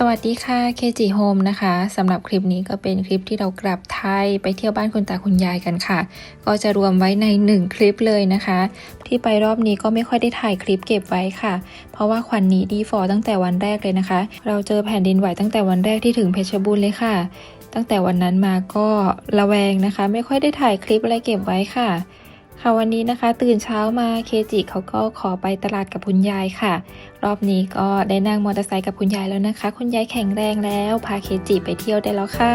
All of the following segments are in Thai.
สวัสดีค่ะเคจิโฮมนะคะสำหรับคลิปนี้ก็เป็นคลิปที่เรากลับไทยไปเที่ยวบ้านคุณตาคุณยายกันค่ะ ก็จะรวมไว้ใน 1 คลิปเลยนะคะ ที่ไปรอบนี้ก็ไม่ค่อยได้ถ่ายคลิปเก็บไว้ค่ะ เพราะว่าควันหนีดีฟอตั้งแต่วันแรกเลยนะคะ เราเจอแผ่นดินไหวตั้งแต่วันแรกที่ถึงเพชรบูรณ์เลยค่ะ ตั้งแต่วันนั้นมาก็ระแวงนะคะ ไม่ค่อยได้ถ่ายคลิปอะไรเก็บไว้ค่ะ ค่ะวันนี้นะคะตื่นเช้ามาเคจิเขาก็ขอไปตลาดกับคุณยายค่ะ รอบนี้ก็ได้นั่งมอเตอร์ไซค์กับคุณยายแล้วนะคะ คุณยายแข็งแรงแล้ว พาเคจิไปเที่ยวได้แล้วค่ะ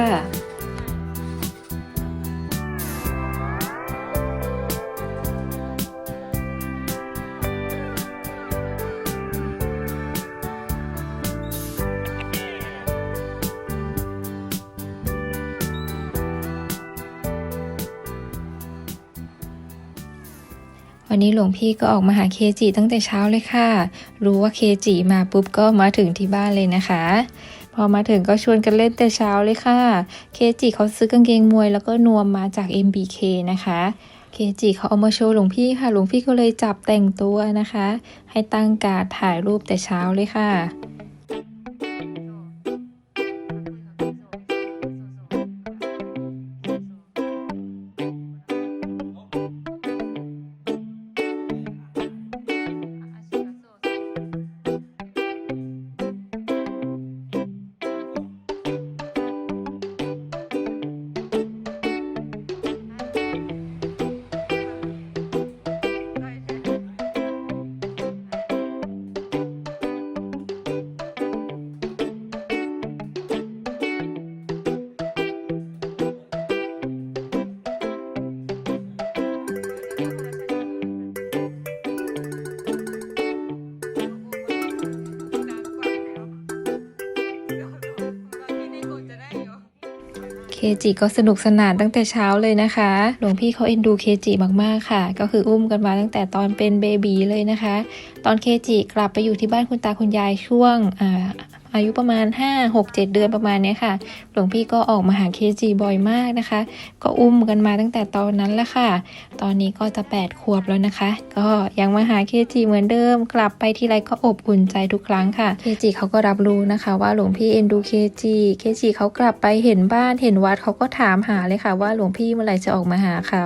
วันนี้หลวงพี่ก็ออกมาหาเคจิตั้งแต่เช้าเลยค่ะ รู้ว่าเคจิมาปุ๊บก็มาถึงที่บ้านเลยนะคะ พอมาถึงก็ชวนกันเล่นแต่เช้าเลยค่ะ เคจิเขาซื้อกางเกงมวยแล้วก็นวมมาจาก MBK นะคะเคจิเขาเอามาโชว์หลวงพี่ค่ะ หลวงพี่ก็เลยจับแต่งตัวนะคะ ให้ตั้งการดถ่ายรูปแต่เช้าเลยค่ะ เคจิก็สนุกสนานตั้งแต่เช้าเลยนะคะ หลวงพี่เขาเอ็นดูเคจิมากๆค่ะ ก็คืออุ้มกันมาตั้งแต่ตอนเป็นเบบีเลยนะคะ ตอนเคจิกลับไปอยู่ที่บ้านคุณตาคุณยายช่วงอ่า อายุประมาณ 5 6 7 เดือนประมาณนี้ค่ะ หลวงพี่ก็ออกมาหาเคจิบ่อยมากนะคะ ก็อุ้มกันมาตั้งแต่ตอนนั้นแล้วค่ะ ตอนนี้ก็จะ 8 ขวบแล้วนะคะ ก็ยังมาหาเคจิเหมือนเดิม กลับไปที่ไรก็อบอุ่นใจทุกครั้งค่ะ เคจิเขาก็รับรู้นะคะว่าหลวงพี่เอ็นดูเคจิเคจิเขากลับไปเห็นบ้านเห็นวัดเขาก็ถามหาเลยค่ะว่าหลวงพี่เมื่อไหร่จะออกมาหาเขา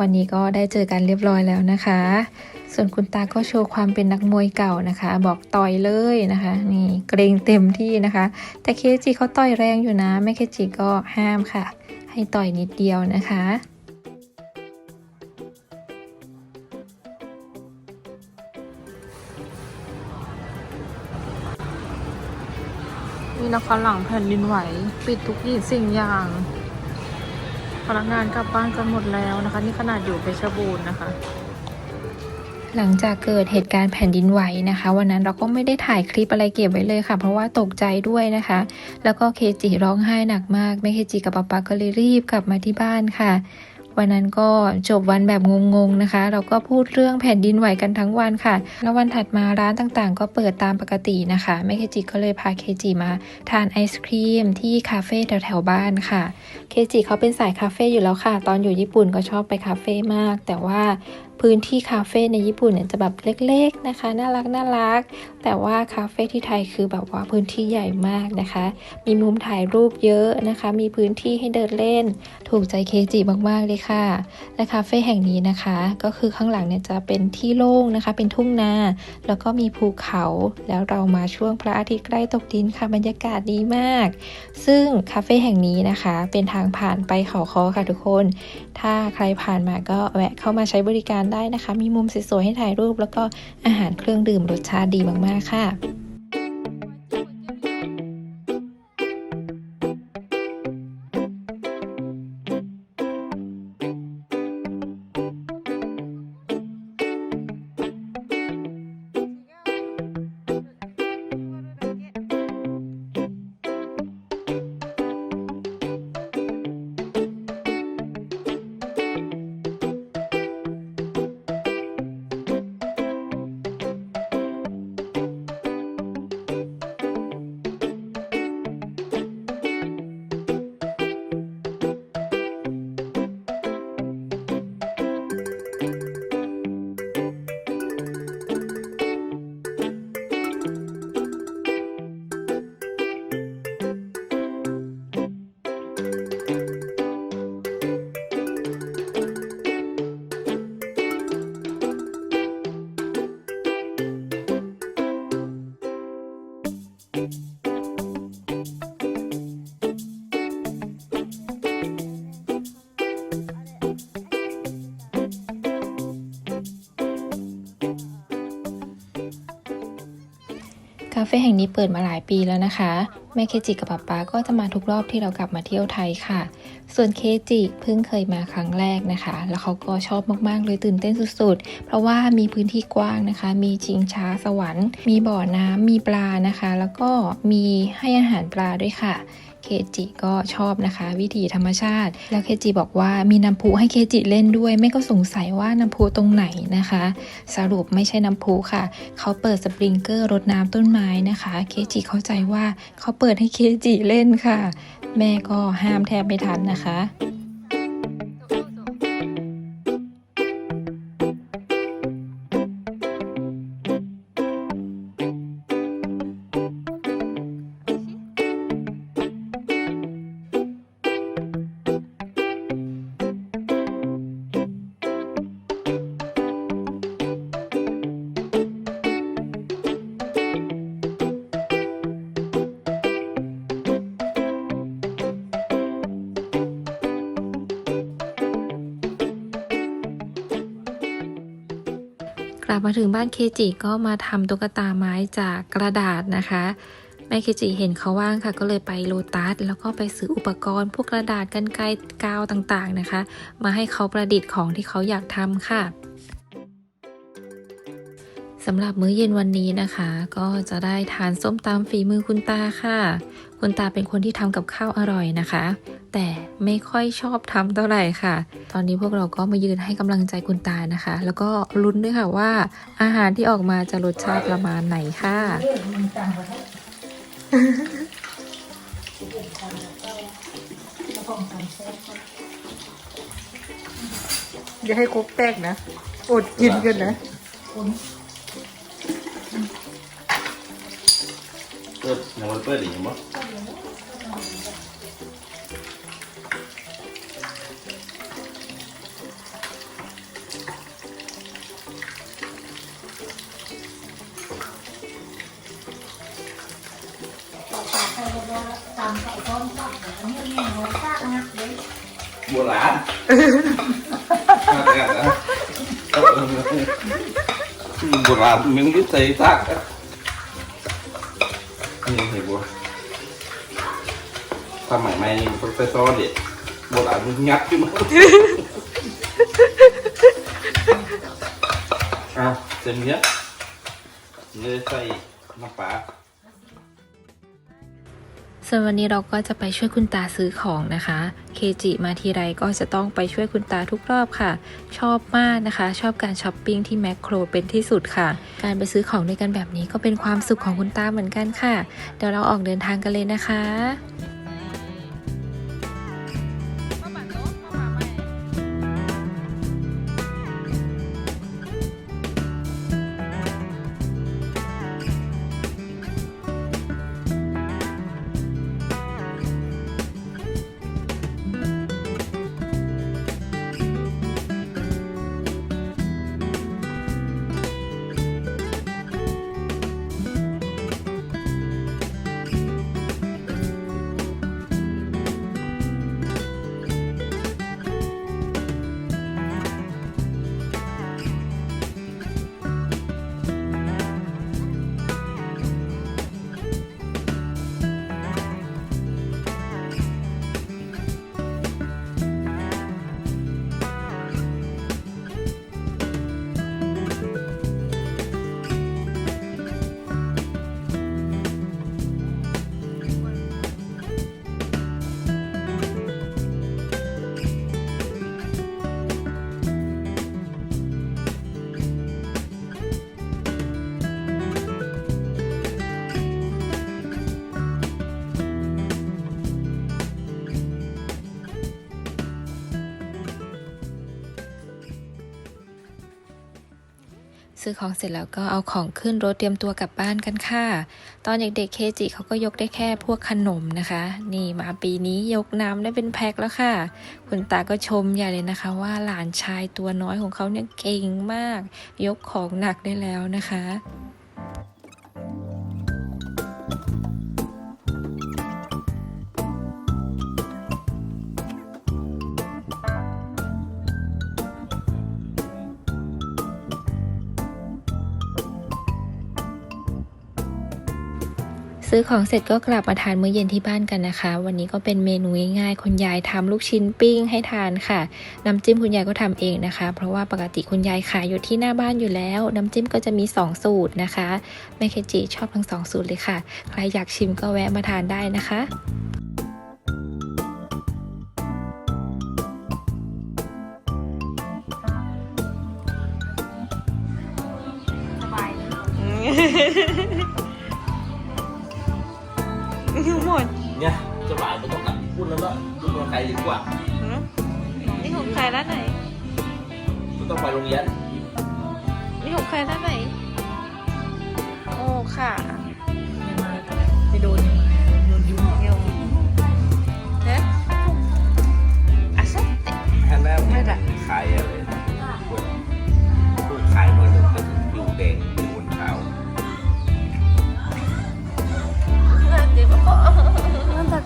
วันนี้ก็ได้เจอกันเรียบร้อยแล้วนะคะ ส่วนคุณตาก็โชว์ความเป็นนักมวยเก่านะคะ บอกต่อยเลยนะคะ นี่เกรงเต็มที่นะคะ แต่เคจิเขาต่อยแรงอยู่นะแม่เคจิก็ห้ามค่ะ ให้ต่อยนิดเดียวนะคะนี่นะคะหลังแผ่นดินไหว ปิดทุกสิ่งอย่าง พนักงานกลับบ้านกันหมดแล้วนะคะ นี่ขนาดอยู่เพชรบูรณ์นะคะ หลังจากเกิดเหตุการณ์แผ่นดินไหวนะคะ วันนั้นเราก็ไม่ได้ถ่ายคลิปอะไรเก็บไว้เลยค่ะ เพราะว่าตกใจด้วยนะคะ แล้วก็เคจิร้องไห้หนักมากแม่เคจิกับป๊าป๊าก็เลยรีบกลับมาที่บ้านค่ะ วันนั้นก็จบวันแบบงงๆนะคะ เราก็พูดเรื่องแผ่นดินไหวกันทั้งวันค่ะ แล้ววันถัดมาร้านต่างๆ ก็เปิดตามปกตินะคะแม่เคจิก็เลยพาเคจิมาทานไอศครีมที่คาเฟ่แถวๆบ้านค่ะเคจิเขาเป็นสายคาเฟ่อยู่แล้วค่ะ ตอนอยู่ญี่ปุ่นก็ชอบไปคาเฟ่มาก แต่ว่า พื้นที่คาเฟ่ในญี่ปุ่นเนี่ยจะแบบเล็กๆนะคะ น่ารักน่ารัก แต่ว่าคาเฟ่ที่ไทยคือแบบว่าพื้นที่ใหญ่มากนะคะ มีมุมถ่ายรูปเยอะนะคะ มีพื้นที่ให้เดินเล่น ถูกใจเคจิมากๆเลยค่ะ และคาเฟ่แห่งนี้นะคะ ก็คือข้างหลังเนี่ยจะเป็นที่โล่งนะคะ เป็นทุ่งนา แล้วก็มีภูเขา แล้วเรามาช่วงพระอาทิตย์ใกล้ตกดินค่ะ บรรยากาศดีมาก ซึ่งคาเฟ่แห่งนี้นะคะ เป็นทางผ่านไปเขาคอค่ะทุกคน ถ้าใครผ่านมาก็แวะเข้ามาใช้บริการได้นะคะ มีมุมสวยๆให้ถ่ายรูป แล้วก็อาหารเครื่องดื่มรสชาติดีมากๆค่ะาเฟ่แห่งนี้เปิดมาหลายปีแล้วนะคะ แม่เคจิกับป๊าป๊าก็จะมาทุกรอบที่เรากลับมาเที่ยวไทยค่ะ ส่วนเคจิเพิ่งเคยมาครั้งแรกนะคะ แล้วเขาก็ชอบมากๆเลยตื่นเต้นสุดๆ เพราะว่ามีพื้นที่กว้างนะคะ มีชิงช้าสวรรค์ มีบ่อน้ำมีปลานะคะ แล้วก็มีให้อาหารปลาด้วยค่ะ เคจิก็ชอบนะคะ วิถีธรรมชาติ แล้วเคจิบอกว่ามีน้ำพุให้เคจิเล่นด้วยแม่ก็สงสัยว่าน้ำพุตรงไหนนะคะ สรุปไม่ใช่น้ำพุค่ะ เขาเปิดสปริงเกอร์รดน้ำต้นไม้นะคะ เคจิเข้าใจว่าเขาเปิดให้เคจิเล่นค่ะ แม่ก็ห้ามแทบไม่ทันนะคะ มาถึงบ้านเคจิก็มาทำตุ๊กตาไม้จากกระดาษนะคะ แม่เคจิเห็นเขาว่างค่ะ ก็เลยไปโลตัสแล้วก็ไปซื้ออุปกรณ์ พวกกระดาษกันไกรกาวต่างๆนะคะ มาให้เขาประดิษฐ์ของที่เขาอยากทำค่ะสำหรับมื้อเย็นวันนี้นะคะ ก็จะได้ทานส้มตำฝีมือคุณตาค่ะ คุณตาเป็นคนที่ทำกับข้าวอร่อยนะคะ แต่ไม่ค่อยชอบทำเท่าไหร่ค่ะ ตอนนี้พวกเราก็มายืนให้กำลังใจคุณตานะคะ แล้วก็ลุ้นด้วยค่ะว่า อาหารที่ออกมาจะรสชาติประมาณไหนค่ะ อย่าให้ครกแตกนะ อดกินกันนะเปิดยังมันเปิดอีกมั้ง โบราณมาแต่นะโบราณมึงไม่ใส่ซากนี่เห็นบ่สมัยใหม่นี่โปรเฟสซอร์เด็ดโบราณมึงงัดขึ้นมาอ้าวเต็มเนี้ยเลยใส่น้ำปลา ส่วนวันนี้เราก็จะไปช่วยคุณตาซื้อของนะคะ เคจิมาทีไรก็จะต้องไปช่วยคุณตาทุกรอบค่ะ ชอบมากนะคะ ชอบการช้อปปิ้งที่แมคโครเป็นที่สุดค่ะ การไปซื้อของด้วยกันแบบนี้ก็เป็นความสุขของคุณตาเหมือนกันค่ะ เดี๋ยวเราออกเดินทางกันเลยนะคะ ซื้อของเสร็จแล้วก็เอาของขึ้นรถเตรียมตัวกลับบ้านกันค่ะ ตอนเด็กๆเคจิเขาก็ยกได้แค่พวกขนมนะคะ นี่มาปีนี้ยกน้ำได้เป็นแพ็คแล้วค่ะ คุณตาก็ชมใหญ่เลยนะคะ ว่าหลานชายตัวน้อยของเขาเนี่ยเก่งมาก ยกของหนักได้แล้วนะคะ ซื้อของเสร็จก็กลับมาทานมื้อเย็นที่บ้านกันนะคะ วันนี้ก็เป็นเมนูง่ายๆคุณยายทำลูกชิ้นปิ้งให้ทานค่ะน้ำจิ้มคุณยายก็ทำเองนะคะ เพราะว่าปกติคุณยายขายอยู่ที่หน้าบ้านอยู่แล้ว น้ำจิ้มก็จะมี 2 สูตรนะคะแม่เคจิชอบทั้งสองสูตรเลยค่ะ ใครอยากชิมก็แวะมาทานได้นะคะสบายายไม่ต้องกลับพูดแล้วก็ดูเมืองไทยดีกว่านี่ของใครร้านไหน ไม่ต้องไปโรงเรียนนี่ของใครร้านไหน โอ้ค่ะไปดูนี่ดูดิเดี๋ยวเอ๊ะอะสักเตะท่านแม่ไม่ได้ ขายอะไร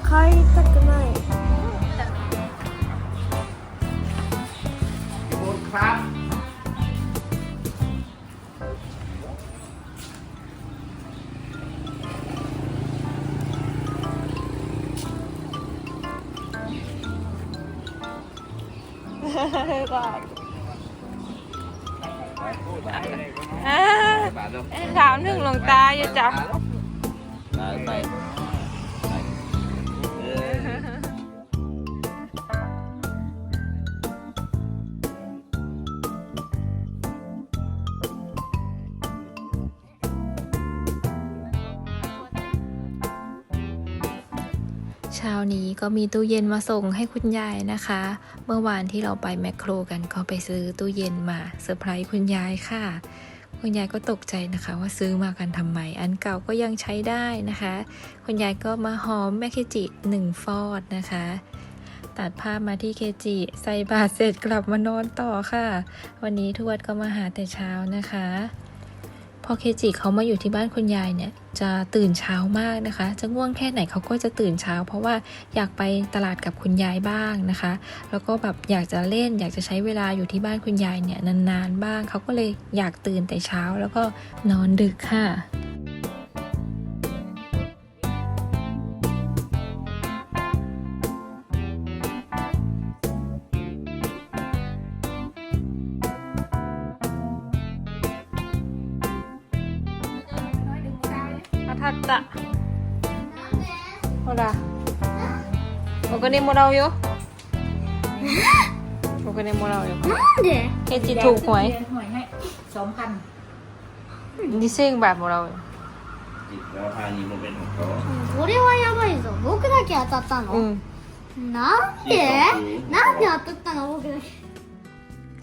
帰りたくない บนครับ อ่า บาทแล้ว ถามหนึ่งหลวงตาอย่าจับ ก็มีตู้เย็นมาส่งให้คุณยายนะคะ เมื่อวานที่เราไปแมคโครกันก็ไปซื้อตู้เย็นมาเซอร์ไพรส์คุณยายค่ะ คุณยายก็ตกใจนะคะ ว่าซื้อมากันทำไม อันเก่าก็ยังใช้ได้นะคะ คุณยายก็มาหอมแม่เคจิหนึ่งฟอดนะคะตัดภาพมาที่เคจิใส่บาตรเสร็จกลับมานอนต่อค่ะ วันนี้ทวดก็มาหาแต่เช้านะคะ พอเคจิเขามาอยู่ที่บ้านคุณยายเนี่ยจะตื่นเช้ามากนะคะ จะง่วงแค่ไหนเขาก็จะตื่นเช้า เพราะว่าอยากไปตลาดกับคุณยายบ้างนะคะ แล้วก็แบบอยากจะเล่น อยากจะใช้เวลาอยู่ที่บ้านคุณยายเนี่ยนานๆบ้างเขาก็เลยอยากตื่นแต่เช้าแล้วก็นอนดึกค่ะ ほらお金もらうよお金もらうよなんでケチถูกหวย หวยให้สองพัน 2000บาทもらうよ จิตแล้วทางนี้มันเป็นของเขา これはやばいぞ僕だけ当たったの、うんなんでなんで当たったの僕だけ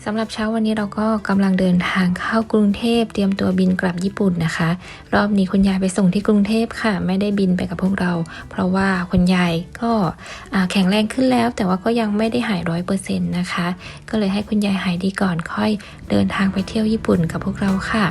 สำหรับเช้าวันนี้เราก็กำลังเดินทางเข้ากรุงเทพเตรียมตัวบินกลับญี่ปุ่นนะคะ รอบนี้คุณยายไปส่งที่กรุงเทพค่ะ ไม่ได้บินไปกับพวกเรา เพราะว่าคุณยายก็แข็งแรงขึ้นแล้ว แต่ว่าก็ยังไม่ได้หายร้อยเปอร์เซ็นต์นะคะ ก็เลยให้คุณยายหายดีก่อนค่อยเดินทางไปเที่ยวญี่ปุ่นกับพวกเราค่ะ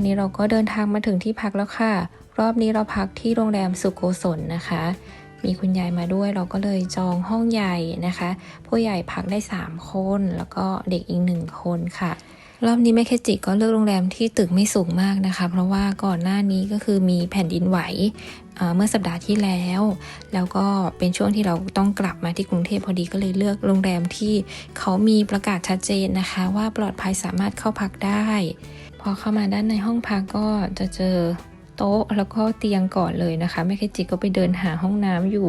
อนนี้เราก็เดินทางมาถึงที่พักแล้วค่ะ รอบนี้เราพักที่โรงแรมสุโกศลนะคะ มีคุณยายมาด้วยเราก็เลยจองห้องใหญ่นะคะ ผู้ใหญ่พักได้ 3 คน แล้วก็เด็กอีกหนึ่งคนค่ะรอบนี้แม่เคจิก็เลือกโรงแรมที่ตึกไม่สูงมากนะคะ เพราะว่าก่อนหน้านี้ก็คือมีแผ่นดินไหวเมื่อสัปดาห์ที่แล้ว แล้วก็เป็นช่วงที่เราต้องกลับมาที่กรุงเทพพอดีก็เลยเลือกโรงแรมที่เขามีประกาศชัดเจนนะคะ ว่าปลอดภัยสามารถเข้าพักได้ พอเข้ามาด้านในห้องพักก็จะเจอโต๊ะแล้วก็เตียงก่อนเลยนะคะแม่เคจิก็ไปเดินหาห้องน้ำอยู่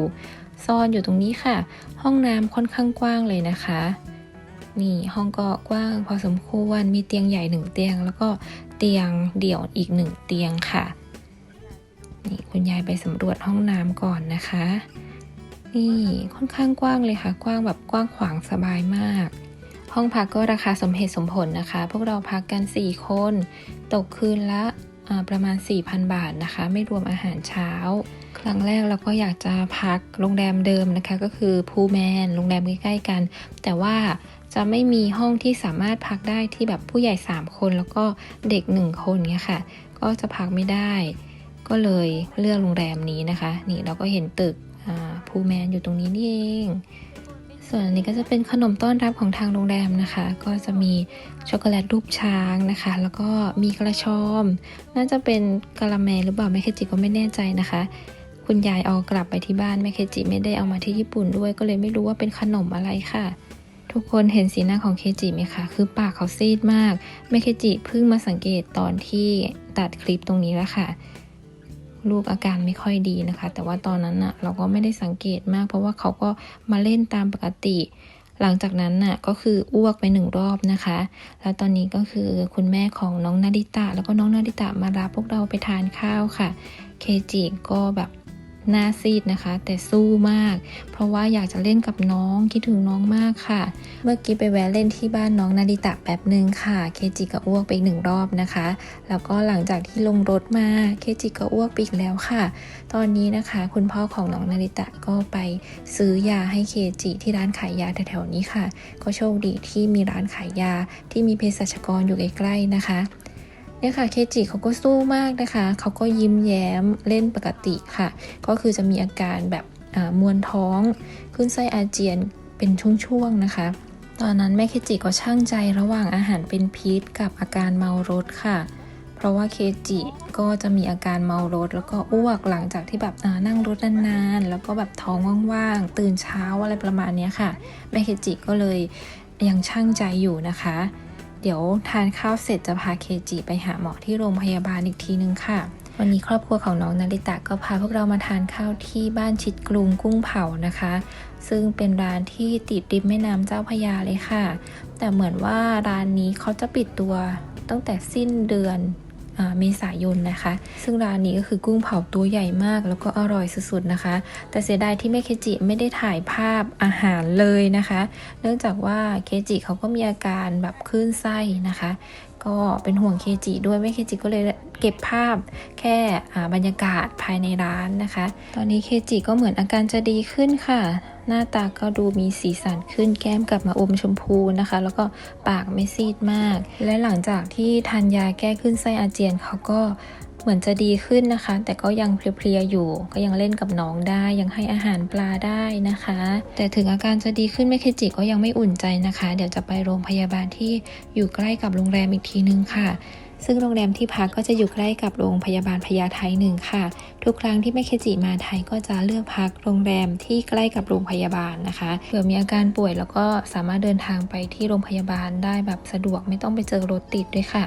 ซ่อนอยู่ตรงนี้ค่ะ ห้องน้ำค่อนข้างกว้างเลยนะคะ นี่ห้องก็กว้างพอสมควรมีเตียงใหญ่หนึ่งเตียง แล้วก็เตียงเดี่ยวอีกหนึ่งเตียงค่ะนี่คุณยายไปสำรวจห้องน้ำก่อนนะคะ นี่ค่อนข้างกว้างเลยค่ะ กว้างแบบกว้างขวางสบายมาก ห้องพักก็ราคาสมเหตุสมผลนะคะ พวกเราพักกัน 4 คน ตกคืนละอ่าประมาณ 4,000 บาทนะคะ ไม่รวมอาหารเช้า ครั้งแรกเราก็อยากจะพักโรงแรมเดิมนะคะ ก็คือพูแมนโรงแรมใกล้ๆกัน แต่ว่าจะไม่มีห้องที่สามารถพักได้ที่แบบผู้ใหญ่ 3 คนแล้วก็เด็ก 1 คนเงี้ยค่ะ ก็จะพักไม่ได้ ก็เลยเลือกโรงแรมนี้นะคะ นี่เราก็เห็นตึกพูแมนอยู่ตรงนี้นี่เอง ส่วนอันนี้ก็จะเป็นขนมต้อนรับของทางโรงแรมนะคะ ก็จะมีช็อกโกแลตรูปช้างนะคะ แล้วก็มีกระชอม น่าจะเป็นกะละแมหรือเปล่าแม่เคจิก็ไม่แน่ใจนะคะ คุณยายเอากลับไปที่บ้านแม่เคจิไม่ได้เอามาที่ญี่ปุ่นด้วยก็เลยไม่รู้ว่าเป็นขนมอะไรค่ะ ทุกคนเห็นสีหน้าของเคจิไหมคะคือปากเขาซีดมากแม่เคจิเพิ่งมาสังเกตตอนที่ตัดคลิปตรงนี้แล้วค่ะ ลูกอาการไม่ค่อยดีนะคะ แต่ว่าตอนนั้นน่ะเราก็ไม่ได้สังเกตมาก เพราะว่าเขาก็มาเล่นตามปกติ หลังจากนั้นน่ะก็คืออ้วกไปหนึ่งรอบนะคะ แล้วตอนนี้ก็คือคุณแม่ของน้องนาดิตะ แล้วก็น้องนาดิตะมารับพวกเราไปทานข้าวค่ะ เคจิก็แบบ หน้าซีดนะคะ แต่สู้มาก เพราะว่าอยากจะเล่นกับน้องคิดถึงน้องมากค่ะ เมื่อกี้ไปแวะเล่นที่บ้านน้องนาดิตะแป๊บหนึ่งค่ะ เคจิก็อ้วกไปหนึ่งรอบนะคะ แล้วก็หลังจากที่ลงรถมาเคจิก็อ้วกไปอีกแล้วค่ะ ตอนนี้นะคะ คุณพ่อของน้องนาริตะก็ไปซื้อยาให้เคจิที่ร้านขายยาแถวๆนี้ค่ะ ก็โชคดีที่มีร้านขายยาที่มีเภสัชกรอยู่ใกล้ๆนะคะ เนี่ยค่ะเคจิเขาก็สู้มากนะคะ เขาก็ยิ้มแย้มเล่นปกติค่ะ ก็คือจะมีอาการแบบมวนท้องขึ้นไส้อาเจียนเป็นช่วงๆนะคะตอนนั้นแม่เคจิก็ช่างใจระหว่างอาหารเป็นพิษกับอาการเมารถค่ะ เพราะว่าเคจิก็จะมีอาการเมารถ แล้วก็อ้วกหลังจากที่แบบนั่งรถนานๆ แล้วก็แบบท้องว่างๆ ตื่นเช้าอะไรประมาณนี้ค่ะ แม่เคจิก็เลยยังช่างใจอยู่นะคะ เดี๋ยวทานข้าวเสร็จจะพาเคจิไปหาหมอที่โรงพยาบาลอีกทีนึงค่ะ วันนี้ครอบครัวของน้องนาริตะก็พาพวกเรามาทานข้าวที่บ้านชิดกรุงกุ้งเผานะคะ ซึ่งเป็นร้านที่ติดริมแม่น้ำเจ้าพยาเลยค่ะ แต่เหมือนว่าร้านนี้เขาจะปิดตัวตั้งแต่สิ้นเดือน เมษายนนะคะ ซึ่งร้านนี้ก็คือกุ้งเผาตัวใหญ่มาก แล้วก็อร่อยสุดๆนะคะ แต่เสียดายที่แม่เคจิไม่ได้ถ่ายภาพอาหารเลยนะคะ เนื่องจากว่าเคจิเขาก็มีอาการแบบคลื่นไส้นะคะ ก็เป็นห่วงเคจิด้วยไม่เคจิก็เลยเก็บภาพแค่บรรยากาศภายในร้านนะคะ ตอนนี้เคจิก็เหมือนอาการจะดีขึ้นค่ะ หน้าตาก็ดูมีสีสันขึ้นแก้มกลับมาอมชมพูนะคะ แล้วก็ปากไม่ซีดมาก และหลังจากที่ทานยาแก้ขึ้นไส้อาเจียนเขาก็ เหมือนจะดีขึ้นนะคะ แต่ก็ยังเพลียๆอยู่ ก็ยังเล่นกับน้องได้ ยังให้อาหารปลาได้นะคะ แต่ถึงอาการจะดีขึ้นแม่เคจิก็ยังไม่อุ่นใจนะคะ เดี๋ยวจะไปโรงพยาบาลที่อยู่ใกล้กับโรงแรมอีกทีนึงค่ะ ซึ่งโรงแรมที่พักก็จะอยู่ใกล้กับโรงพยาบาลพญาไทหนึ่งค่ะ ทุกครั้งที่แม่เคจิมาไทยก็จะเลือกพักโรงแรมที่ใกล้กับโรงพยาบาลนะคะเผื่อมีอาการป่วยแล้วก็สามารถเดินทางไปที่โรงพยาบาลได้แบบสะดวกไม่ต้องไปเจอรถติดด้วยค่ะ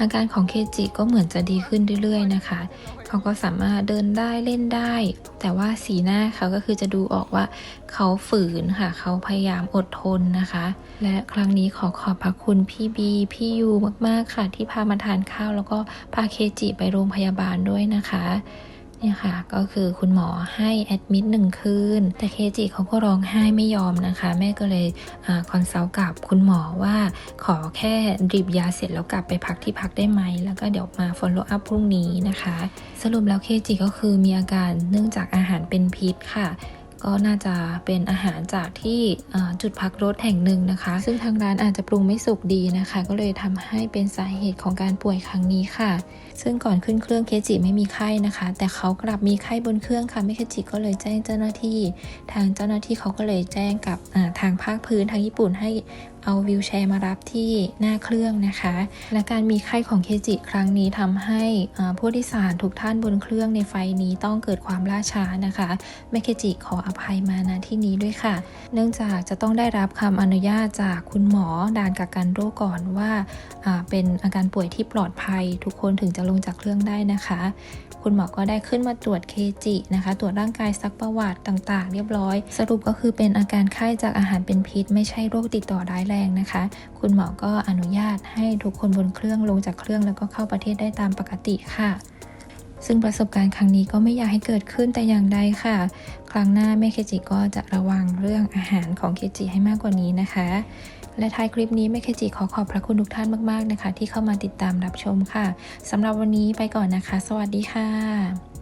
อาการของเคจิก็เหมือนจะดีขึ้นเรื่อยๆนะคะ เขาก็สามารถเดินได้เล่นได้ แต่ว่าสีหน้าเขาก็คือจะดูออกว่าเขาฝืนค่ะ เขาพยายามอดทนนะคะ และครั้งนี้ขอขอบพระคุณพี่บีพี่ยูมากๆค่ะ ที่พามาทานข้าว แล้วก็พาเคจิไปโรงพยาบาลด้วยนะคะ เนี่ยค่ะ ก็คือคุณหมอให้แอดมิดหนึ่งคืน แต่เคจิเขาก็ร้องไห้ไม่ยอมนะคะ แม่ก็เลยอคอนซัลท์กับคุณหมอว่าขอแค่ดริบยาเสร็จแล้วกลับไปพักที่พักได้ไหม แล้วก็เดี๋ยวมา follow up พรุ่งนี้นะคะ สรุปแล้วเคจิก็คือมีอาการเนื่องจากอาหารเป็นพิษค่ะ ก็น่าจะเป็นอาหารจากที่จุดพักรถแห่งหนึ่งนะคะ ซึ่งทางร้านอาจจะปรุงไม่สุกดีนะคะ ก็เลยทำให้เป็นสาเหตุของการป่วยครั้งนี้ค่ะ ซึ่งก่อนขึ้นเครื่องเคจิไม่มีไข้นะคะ แต่เขากลับมีไข้บนเครื่องค่ะไม่เคจิก็เลยแจ้งเจ้าหน้าที่ ทางเจ้าหน้าที่เขาก็เลยแจ้งกับทางภาคพื้นทางญี่ปุ่นให้ เอาวิวแชร์มารับที่หน้าเครื่องนะคะ และการมีไข้ของเคจิครั้งนี้ทำให้ผู้โดยสารทุกท่านบนเครื่องในไฟนี้ต้องเกิดความล่าช้านะคะแม่เคจิขออภัยมาณที่นี้ด้วยค่ะ เนื่องจากจะต้องได้รับคำอนุญาตจากคุณหมอด่านกักกันโรคก่อนว่าเป็นอาการป่วยที่ปลอดภัย ทุกคนถึงจะลงจากเครื่องได้นะคะ คุณหมอก็ได้ขึ้นมาตรวจเคจินะคะ ตรวจร่างกายซักประวัติต่างๆ เรียบร้อย สรุปก็คือเป็นอาการไข้จากอาหารเป็นพิษ ไม่ใช่โรคติดต่อร้ายแรงนะคะ คุณหมอก็อนุญาตให้ทุกคนบนเครื่องลงจากเครื่องแล้วก็เข้าประเทศได้ตามปกติค่ะ ซึ่งประสบการณ์ครั้งนี้ก็ไม่อยากให้เกิดขึ้นแต่อย่างใดค่ะ ครั้งหน้าแม่เคจิก็จะระวังเรื่องอาหารของเคจิให้มากกว่านี้นะคะ และท้ายคลิปนี้แม่เคจิขอขอบพระคุณทุกท่านมากๆนะคะ ที่เข้ามาติดตามรับชมค่ะสำหรับวันนี้ไปก่อนนะคะ สวัสดีค่ะ